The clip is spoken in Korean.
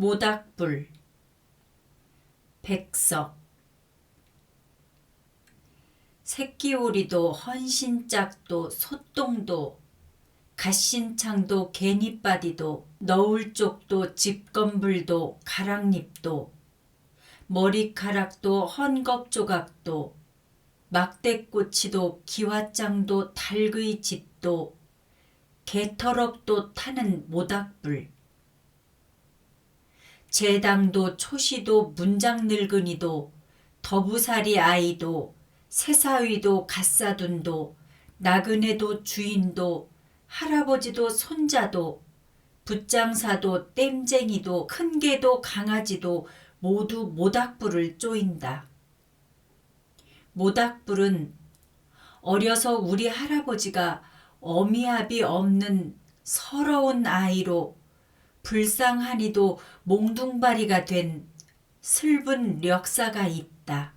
모닥불 백석 새끼오리도 헌신짝도 소똥도 갓신창도 개니바디도 너울쪽도 집건불도 가랑잎도 머리카락도 헌겁조각도 막대꼬치도 기와장도 닭의 집도 개터럭도 타는 모닥불 재당도 초시도 문장 늙은이도 더부살이 아이도 새사위도 갓사둔도 나그네도 주인도 할아버지도 손자도 붓장사도 땜쟁이도 큰 개도 강아지도 모두 모닥불을 쪼인다. 모닥불은 어려서 우리 할아버지가 어미압이 없는 서러운 아이로 불쌍하니도 몽둥바리가 된 슬픈 역사가 있다.